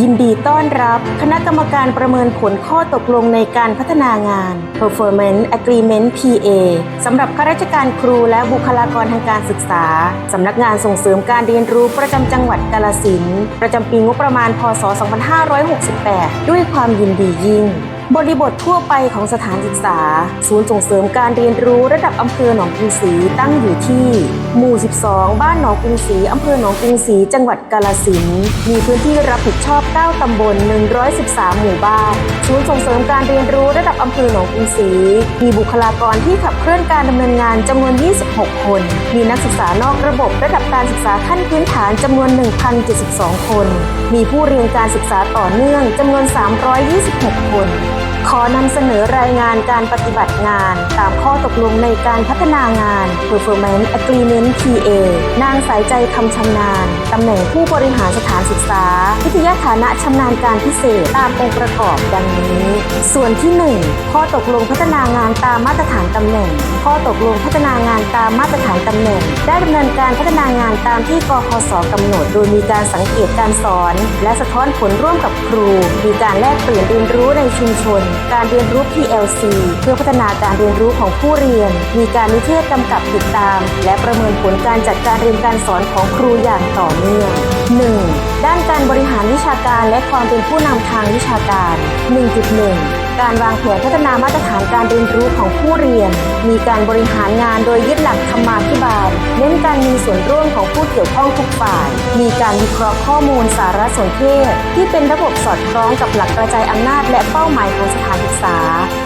ยินดีต้อนรับคณะกรรมการประเมินผลข้อตกลงในการพัฒนางาน Performance Agreement PA สำหรับข้าราชการครูและบุคลากรทางการศึกษา สำนักงานส่งเสริมการเรียนรู้ประจำจังหวัดกาลสินประจำปีงบประมาณ พศ 2568 ด้วยความยินดียิ่ง บริบททั่วไปของสถานศึกษา ศูนย์ส่งเสริมการเรียนรู้ระดับอำเภอหนองกรุงศรีตั้งอยู่ที่ หมู่ 12 บ้านหนองกรุงศรีอำเภอหนองกรุงศรีจังหวัดกาลสินธุ์มีพื้นที่รับผิดชอบ 9 ตำบล 113 หมู่บ้าน ศูนย์ส่งเสริมการเรียนรู้ระดับอำเภอหนองกรุงศรีมีบุคลากรที่ขับเคลื่อนการดำเนินงานจำนวน 26 คน มีนักศึกษานอกระบบระดับการศึกษาขั้นพื้นฐานจำนวน 1,072 คน มีผู้เรียนการศึกษาต่อเนื่องจำนวน 326 คน ขอนำเสนอรายงานการปฏิบัติงาน ตามข้อตกลงในการพัฒนางาน Performance Agreement PA นางสายใจคำชำนาญ ตำแหน่งผู้บริหาร ถานศึกษา วิทยาฐานะชำนาญการพิเศษตามองค์ประกอบดังนี้ ส่วนที่ 1 ข้อตกลงพัฒนางานตามมาตรฐานตำแหน่ง ข้อตกลงพัฒนางานตามมาตรฐานตำแหน่ง ได้ดำเนินการพัฒนางานตามที่กคสกำหนด โดยมีการสังเกตการสอน และสะท้อนผลร่วมกับครู มีการแลกเปลี่ยนเรียนรู้ในชุมชน การเรียนรู้ PLC เพื่อพัฒนาการเรียนรู้ของผู้เรียน มีการนิเทศกำกับติดตาม และประเมินผลการจัดการเรียนการสอนของครูอย่างต่อเนื่อง 1. ด้านการบริหารวิชาการและความเป็นผู้นำทางวิชาการ 1.1 การวางแผนพัฒนามาตรฐานการเรียนรู้ของผู้เรียน มีการบริหารงานโดยยึดหลักธรรมาภิบาล เน้นการมีส่วนร่วมของผู้เกี่ยวข้องทุกฝ่าย มีการวิเคราะห์ข้อมูลสารสนเทศ ที่เป็นระบบสอดคล้องกับหลักกระจายอำนาจและเป้าหมายของสถานศึกษา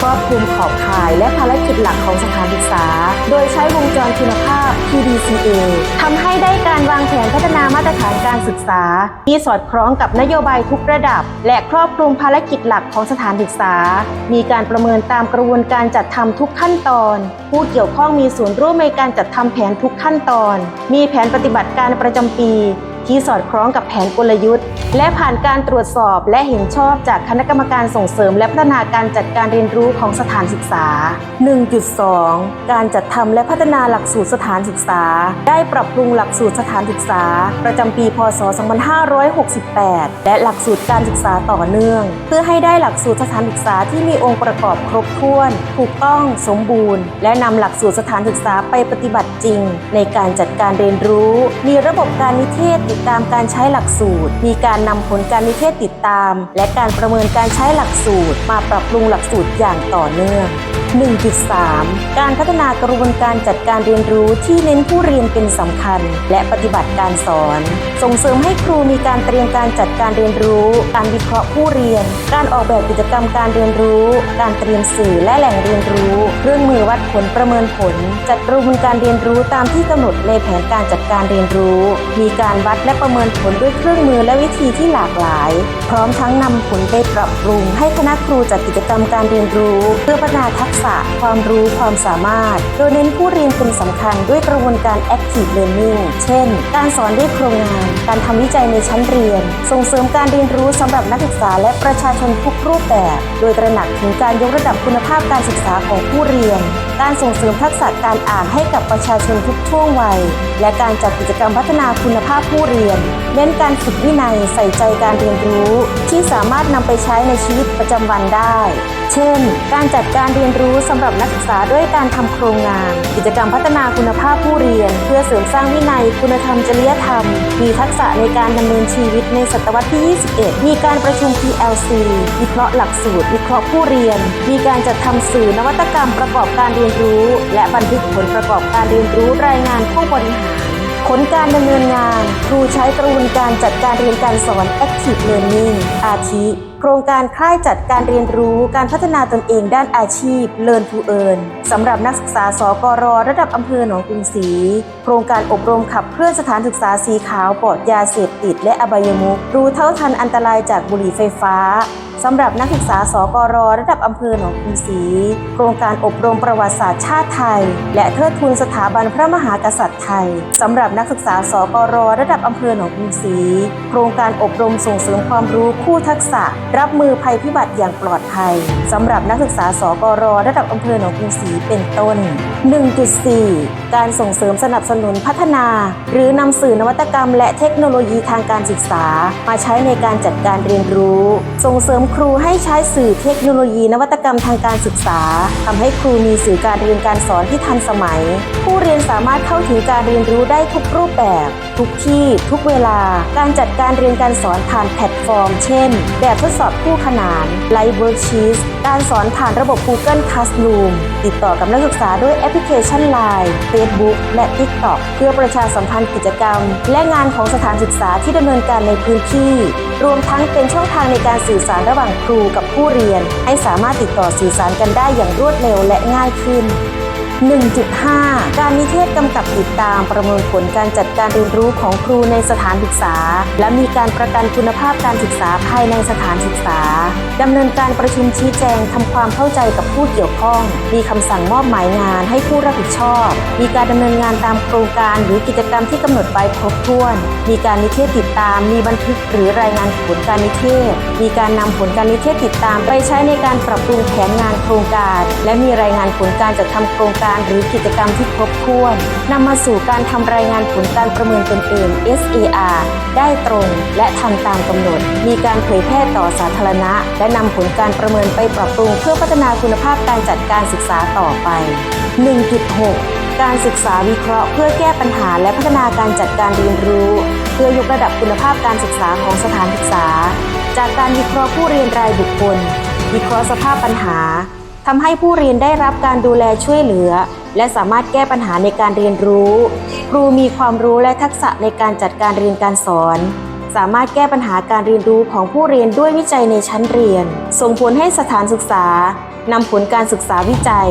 ครอบคลุมขอบข่ายและภารกิจหลักของสถานศึกษา โดยใช้วงจรคุณภาพ PDCA ทำให้ได้การวางแผนพัฒนามาตรฐานการศึกษา ที่สอดคล้องกับนโยบายทุกระดับ และครอบคลุมภารกิจหลักของสถานศึกษามีการประเมินตามกระบวนการจัดทำทุกขั้นตอน ผู้เกี่ยวข้องมีส่วนร่วมในการจัดทำแผนทุกขั้นตอน มีแผนปฏิบัติการประจำปี ที่สอดคล้องกับแผนกลยุทธ์ และผ่านการตรวจสอบและเห็นชอบจากคณะกรรมการส่งเสริม และพัฒนาการจัดการเรียนรู้ของสถานศึกษา 1.2 การจัดทำและพัฒนาหลักสูตรสถานศึกษา ได้ปรับปรุงหลักสูตรสถานศึกษา ประจำปี พศ 2568 และหลักสูตรการศึกษาต่อเนื่อง เพื่อให้ได้หลักสูตรสถานศึกษาที่มีองค์ประกอบครบถ้วน ถูกต้องสมบูรณ์ และนำหลักสูตรสถานศึกษาไปปฏิบัติจริง ในการจัดการเรียนรู้ มีระบบการนิเทศติดตามการใช้หลักสูตร มีการนำผลการนิเทศติดตาม และการประเมินการใช้หลักสูตร มาปรับปรุงหลักสูตรอย่างต่อเนื่อง 1.3 การพัฒนากระบวนการจัดการเรียนรู้ที่เน้นผู้เรียนเป็นสำคัญ และปฏิบัติการสอน ส่งเสริมให้ครูมีการเตรียมการจัดการเรียนรู้ การวิเคราะห์ผู้เรียน การออกแบบกิจกรรมการเรียนรู้ การเตรียมสื่อและแหล่งเรียนรู้ เครื่องมือวัดผลประเมินผล จัดกระบวนการเรียนรู้ตามที่กำหนดในแผนการจัดการเรียนรู้ มีการวัดและประเมินผลด้วยเครื่องมือและวิธีที่หลากหลาย พร้อมทั้งนำผลไปปรับปรุงให้คณะครูจัดกิจกรรมการเรียนรู้ เพื่อพัฒนาทักษะความรู้ความสามารถ โดยเน้นผู้เรียนเป็นสำคัญด้วยกระบวนการ active learning เช่น การสอนด้วยโครงงาน การทำวิจัยในชั้นเรียน ส่งเสริมการเรียนรู้สำหรับนักศึกษาและประชาชนทุกรูปแบบ โดยตระหนักถึงการยกระดับคุณภาพการศึกษาของผู้เรียน การส่งเสริมทักษะการอ่านให้กับประชาชนทุกช่วงวัย และการจัดกิจกรรมพัฒนาคุณภาพผู้เรียน เน้นการฝึกวินัยใส่ใจการเรียนรู้ ที่สามารถนำไปใช้ในชีวิตประจำวันได้ เช่น การจัดการเรียนรู้สำหรับนักศึกษาด้วยการทำโครงงาน กิจกรรมพัฒนาคุณภาพผู้เรียน เพื่อเสริมสร้างวินัย คุณธรรมจริยธรรม มีทักษะในการดำเนินชีวิตในศตวรรษที่ 21 มีการประชุม PLC วิเคราะห์หลักสูตร วิเคราะห์ผู้เรียน มีการจัดทำสื่อนวัตกรรมประกอบการเรียนรู้ และบันทึกผลประกอบการเรียนรู้รายงานผู้บริหาร ผลการดำเนินงานครูใช้กระบวนการจัดการเรียนการสอน Active Learning อาทิ โครงการค่ายจัดการเรียนรู้การพัฒนาตนเองด้านอาชีพ Learn to Earn สำหรับนักศึกษาสกรระดับอำเภอหนองกรุงศรีโครงการอบรมขับเคลื่อนสถานศึกษาสีขาวปลอดยาเสพติดและอบายมุขรู้เท่าทันอันตรายจากบุหรี่ไฟฟ้า สำหรับนักศึกษาสกรระดับอำเภอหนองกรุงศรีโครงการอบรมประวัติศาสตร์ชาติไทย และเทิดทูนสถาบันพระมหากษัตริย์ไทยสำหรับนักศึกษาสกรระดับอำเภอหนองกรุงศรีโครงการอบรมส่งเสริมความรู้คู่ทักษะ รับมือภัยพิบัติอย่างปลอดภัยสำหรับนักศึกษาสกรระดับอำเภอหนองกรุงศรีเป็นต้น 1.4 การส่งเสริมสนับสนุนพัฒนา หรือนำสื่อนวัตกรรม และเทคโนโลยีทางการศึกษา มาใช้ในการจัดการเรียนรู้ ส่งเสริมครูให้ใช้สื่อเทคโนโลยีนวัตกรรมทางการศึกษาทำให้ครูมีสื่อการเรียนการสอนที่ทันสมัย ผู้เรียนสามารถเข้าถึงการเรียนรู้ได้ทุกรูปแบบ ทุกที่ทุกเวลา การจัดการเรียนการสอนผ่านแพลตฟอร์ม เช่น แบบทดสอบคู่ขนานไลฟ์เวิร์กชีสการสอนผ่านระบบ Google Classroom ติดต่อกับนักศึกษาด้วยแอปพลิเคชัน Line Facebook และ TikTok เพื่อประชาสัมพันธ์กิจกรรม และงานของสถานศึกษาที่ดำเนินการในพื้นที่ รวมทั้งเป็นช่องทางในการสื่อสารระหว่างครูกับผู้เรียน ให้สามารถติดต่อสื่อสารกันได้อย่างรวดเร็วและง่ายขึ้น 1.5 การนิเทศกำกับติดตามประเมินผลการจัดการเรียนรู้ของครูในสถานศึกษา และมีการประกันคุณภาพการศึกษาภายในสถานศึกษาดำเนินการประชุมชี้แจงทำความเข้าใจกับผู้เกี่ยวข้อง มีคำสั่งมอบหมายงานให้ผู้รับผิดชอบ มีการดำเนินงานตามโครงการหรือกิจกรรมที่กำหนดไว้ครบถ้วน มีการนิเทศติดตาม มีบันทึกหรือรายงานผลการนิเทศ มีการนำผลการนิเทศติดตามไปใช้ในการปรับปรุงแผนงานโครงการ และมีรายงานผลการจัดทำโครงการการหรือกิจกรรมที่ครบถ้วนนำมาสู่การทำรายงานผลการประเมินตนเอง SAR ได้ตรงและทันตามกำหนด มีการเผยแพร่ต่อสาธารณะ และนำผลการประเมินไปปรับปรุงเพื่อพัฒนาคุณภาพการจัดการศึกษาต่อไป 1.6การศึกษาวิเคราะห์เพื่อแก้ปัญหาและพัฒนาการจัดการเรียนรู้ เพื่อยกระดับคุณภาพการศึกษาของสถานศึกษา จากการวิเคราะห์ผู้เรียนรายบุคคล วิเคราะห์สภาพปัญหา ทำให้ผู้เรียนได้รับการดูแลช่วยเหลือ และสามารถแก้ปัญหาในการเรียนรู้ ครูมีความรู้และทักษะในการจัดการเรียนการสอน สามารถแก้ปัญหาการเรียนรู้ของผู้เรียนด้วยวิจัยในชั้นเรียน ส่งผลให้สถานศึกษานำผลการศึกษาวิจัย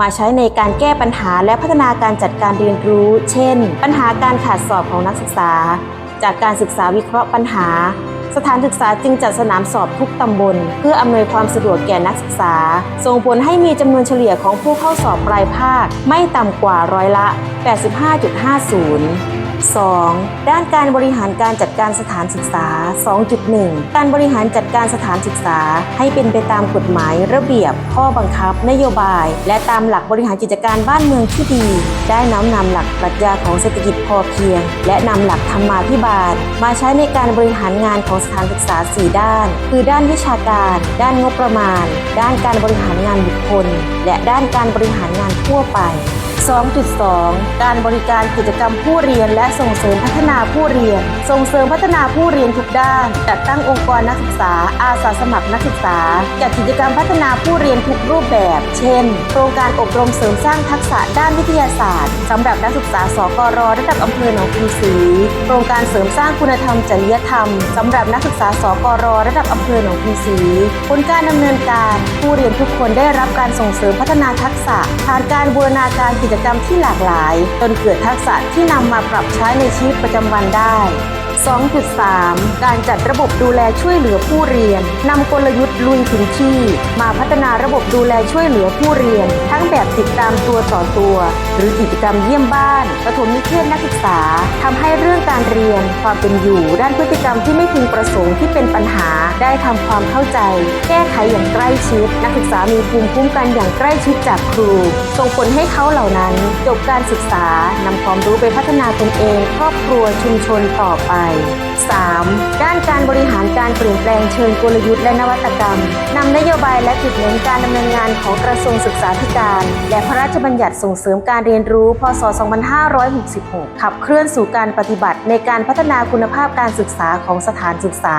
มาใช้ในการแก้ปัญหาและพัฒนาการจัดการเรียนรู้ เช่น ปัญหาการขาดสอบของนักศึกษา จากการศึกษาวิเคราะห์ปัญหา สถานศึกษาจึงจัดสนามสอบทุกตำบล เพื่ออำนวยความสะดวกแก่นักศึกษา ส่งผลให้มีจำนวนเฉลี่ยของผู้เข้าสอบปลายภาค ไม่ต่ำกว่าร้อยละ 85.50 2. ด้านการบริหารการจัดการสถานศึกษา 2.1 การบริหารจัดการสถานศึกษา ให้เป็นไปตามกฎหมายระเบียบ ข้อบังคับ นโยบาย และตามหลักบริหารกิจการบ้านเมืองที่ดี ได้น้อมนำหลักปรัชญาของเศรษฐกิจพอเพียง และนำหลักธรรมาภิบาล มาใช้ในการบริหารงานของสถานศึกษา 4 ด้าน คือด้านวิชาการ ด้านงบประมาณ ด้านการบริหารงานบุคคล และด้านการบริหารงานทั่วไป 2.2 การบริการกิจกรรมผู้เรียน และส่งเสริมพัฒนาผู้เรียน ส่งเสริมพัฒนาผู้เรียนทุกด้าน จัดตั้งองค์กรนักศึกษา อาสาสมัครนักศึกษา จัดกิจกรรมพัฒนาผู้เรียนทุกรูปแบบ เช่น โครงการอบรมเสริมสร้างทักษะด้านวิทยาศาสตร์สำหรับนักศึกษาสกรระดับอำเภอหนองกรุงศรีโครงการเสริมสร้างคุณธรรมจริยธรรมสำหรับนักศึกษาสกรระดับอำเภอหนองกรุงศรีผลการดำเนินการ ผู้เรียนทุกคนได้รับการส่งเสริมพัฒนาทักษะผ่านการบูรณาการกิจกรรมที่หลากหลาย จนเกิดทักษะที่นำมาปรับใช้ในชีวิตประจำวันได้ 2.3 การจัดระบบดูแลช่วยเหลือผู้เรียนนำกลยุทธ์ลุยถึงที่ มาพัฒนาระบบดูแลช่วยเหลือผู้เรียน ทั้งแบบติดตามตัวต่อตัว หรือกิจกรรมเยี่ยมบ้านประถมนิเทศนักศึกษาทำให้เรื่องการเรียน ความเป็นอยู่ ด้านพฤติกรรมที่ไม่พึงประสงค์ที่เป็นปัญหา ได้ทำความเข้าใจ แก้ไขอย่างใกล้ชิด นักศึกษามีภูมิคุ้มกันอย่างใกล้ชิดจากครู ส่งผลให้เขาเหล่านั้นจบการศึกษานำความรู้ไปพัฒนาตนเอง ครอบครัวชุมชนต่อไป 3. ด้านการบริหารการเปลี่ยนแปลงเชิงกลยุทธ์และนวัตกรรมนำนโยบายและจุดเน้นการดำเนินงานของกระทรวงศึกษาธิการ และพระราชบัญญัติส่งเสริมการเรียนรู้ พศ 2566 ขับเคลื่อนสู่การปฏิบัติในการพัฒนาคุณภาพการศึกษาของสถานศึกษา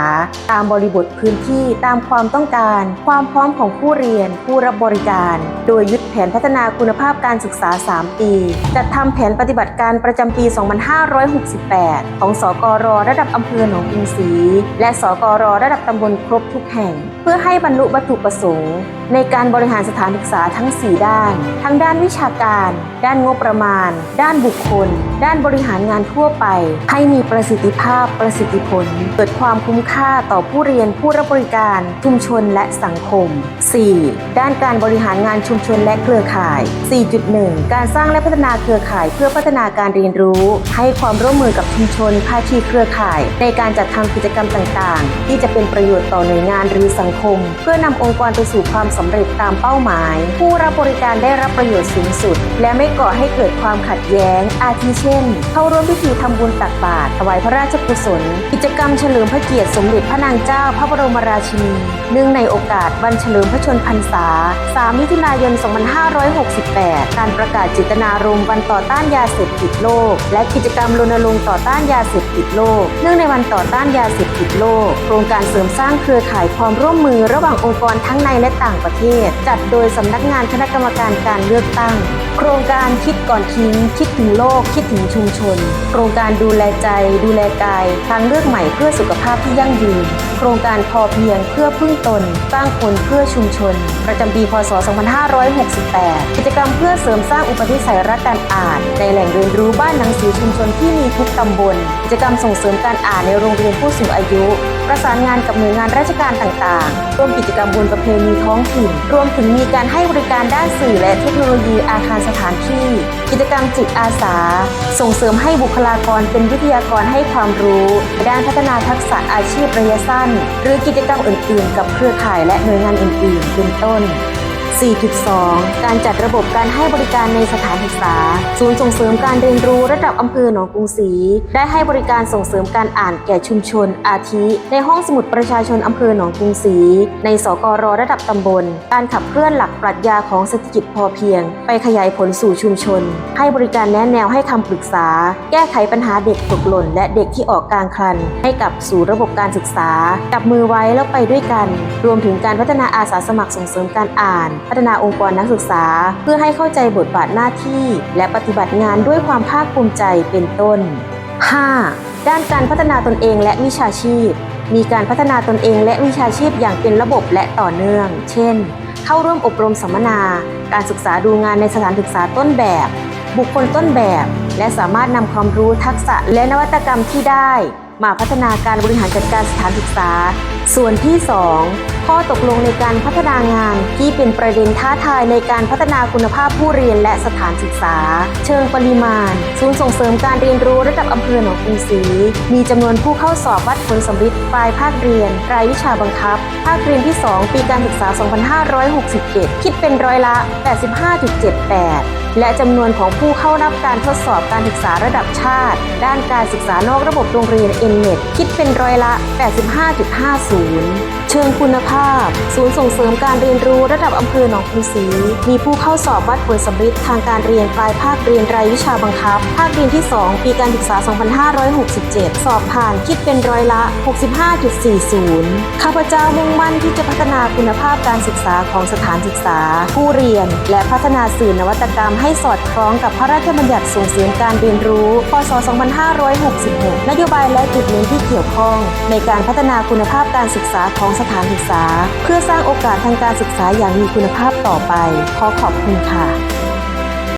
ตามบริบทพื้นที่ตามความต้องการ ความพร้อมของผู้เรียน ผู้รับบริการ โดยยึดแผนพัฒนาคุณภาพการศึกษา 3 ปี จัดทำแผนปฏิบัติการประจำปี 2568 ของสกรระดับอำเภอหนองกรุงศรีและสกรระดับตำบลครบทุกแห่ง เพื่อให้บรรลุวัตถุประสงค์ ในการบริหารสถานศึกษาทั้ง 4 ด้าน ทั้งด้านวิชาการ ด้านงบประมาณ ด้านบุคคล ด้านบริหารงานทั่วไป ให้มีประสิทธิภาพประสิทธิผล เกิดความคุ้มค่าต่อผู้เรียนผู้รับบริการชุมชนและสังคม 4. ด้านการบริหารงานชุมชนและเครือข่าย 4.1 การสร้างและพัฒนาเครือข่ายเพื่อพัฒนาการเรียนรู้ ให้ความร่วมมือกับชุมชนภาคีเครือข่าย ในการจัดทำกิจกรรมต่างๆ ที่จะเป็นประโยชน์ต่อหน่วยงานหรือสังคม เพื่อนำองค์กรไปสู่ความสำเร็จตามเป้าหมาย ผู้รับบริการได้รับประโยชน์สูงสุด และไม่ก่อให้เกิดความขัดแย้ง อาทิเช่น เข้าร่วมพิธีทำบุญตักบาตรถวายพระราชกุศล กิจกรรมเฉลิมพระเกียรติสมเด็จพระนางเจ้าพระบรมราชินีเนื่องในโอกาสวันเฉลิมพระชนมพรรษา 3 มิถุนายน 2568 การประกาศเจตนารมณ์วันต่อต้านยาเสพติดโลก และกิจกรรมรณรงค์ต่อต้านยาเสพติดโลกเนื่องในวันต่อต้านยาเสพติดโลก โครงการเสริมสร้างเครือข่ายความร่วมมือระหว่างองค์กรทั้งในและต่างประเทศ จัดโดยสำนักงานคณะกรรมการการเลือกตั้ง โครงการคิดก่อนทิ้ง คิดถึงโลก คิดถึงชุมชน โครงการดูแลใจ ดูแลกาย ทางเลือกใหม่เพื่อสุขภาพที่ยั่งยืน โครงการพอเพียงเพื่อพึ่งตน สร้างคนเพื่อชุมชน ประจำปีพศ 2568 กิจกรรมเพื่อเสริมสร้างอุปนิสัยรักการอ่าน ในแหล่งเรียนรู้บ้านหนังสือชุมชนที่มีทุกตำบล กิจกรรมส่งเสริมการอ่านในโรงเรียนผู้สูงอายุ ประสานงานกับหน่วยงานราชการต่างๆ ร่วมกิจกรรมบุญประเพณีท้องถิ่น รวมถึงมีการให้บริการด้านสื่อและเทคโนโลยีอาคารสถานที่ กิจกรรมจิตอาสา ส่งเสริมให้บุคลากรเป็นวิทยากรให้ความรู้ ด้านพัฒนาทักษะอาชีพระยะสั้น หรือกิจกรรมอื่นๆ กับเครือข่ายและหน่วยงานอื่นๆ เป็นต้น 4.2 การจัดระบบการให้บริการในสถานศึกษา ศูนย์ส่งเสริมการเรียนรู้ระดับอำเภอหนองกรุงศรีได้ให้บริการส่งเสริมการอ่านแก่ชุมชน อาทิ ในห้องสมุดประชาชนอำเภอหนองกรุงศรีในสกรระดับตำบล การขับเคลื่อนหลักปรัชญาของเศรษฐกิจพอเพียง ไปขยายผลสู่ชุมชน ให้บริการแนะแนวให้คำปรึกษา แก้ไขปัญหาเด็กตกหล่น และเด็กที่ออกกลางคัน ให้กับสู่ระบบการศึกษาจับมือไว้แล้วไปด้วยกัน รวมถึงการพัฒนาอาสาสมัครส่งเสริมการอ่านพัฒนาองค์กรนักศึกษา เพื่อให้เข้าใจบทบาทหน้าที่ และปฏิบัติงานด้วยความภาคภูมิใจเป็นต้น 5. ด้านการพัฒนาตนเองและวิชาชีพ มีการพัฒนาตนเองและวิชาชีพอย่างเป็นระบบและต่อเนื่อง เช่น เข้าร่วมอบรมสัมมนา การศึกษาดูงานในสถานศึกษาต้นแบบ บุคคลต้นแบบ และสามารถนำความรู้ทักษะและนวัตกรรมที่ได้ มาพัฒนาการบริหารจัดการสถานศึกษา ส่วนที่ 2 ข้อตกลงในการพัฒนางานที่เป็นประเด็นท้าทายในการพัฒนาคุณภาพผู้เรียนและสถานศึกษา เชิงปริมาณ ศูนย์ส่งเสริมการเรียนรู้ระดับอำเภอหนองกรุงศรีมีจำนวนผู้เข้าสอบวัดผลสำฤทธิ์ปลายภาคเรียน รายวิชาบังคับ ภาคเรียนที่ 2 ปีการศึกษา 2567 คิดเป็นร้อยละ 85.78และจำนวนของผู้เข้ารับการทดสอบการศึกษาระดับชาติ ด้านการศึกษานอกระบบโรงเรียน n n e t คิดเป็นร้อยละ 85.50 เชิงคุณภาพ ศูนย์ส่งเสริมการเรียนรู้ระดับอำเภอหนองกรุงศรีมีผู้เข้าสอบวัดผลสำฤทธิ์ทางการเรียนปลายภาคเรียนรายวิชาบังคับ ภาคเรียนที่ 2 ปีการศึกษา 2567 สอบผ่านคิดเป็นร้อยละ 65.40 ข้าพเจ้ามุ่งมั่นที่จะพัฒนาคุณภาพการศึกษาของสถานศึกษา ผู้เรียน และพัฒนาสื่อนวัตกรรมให้สอดคล้องกับพระราชบัญญัติส่งเสริมการเรียนรู้ พศ 2566 นโยบายและจุดเน้นที่เกี่ยวข้อง ในการพัฒนาคุณภาพการศึกษาของสถานศึกษา เพื่อสร้างโอกาสทางการศึกษาอย่างมีคุณภาพต่อไป ขอขอบคุณค่ะ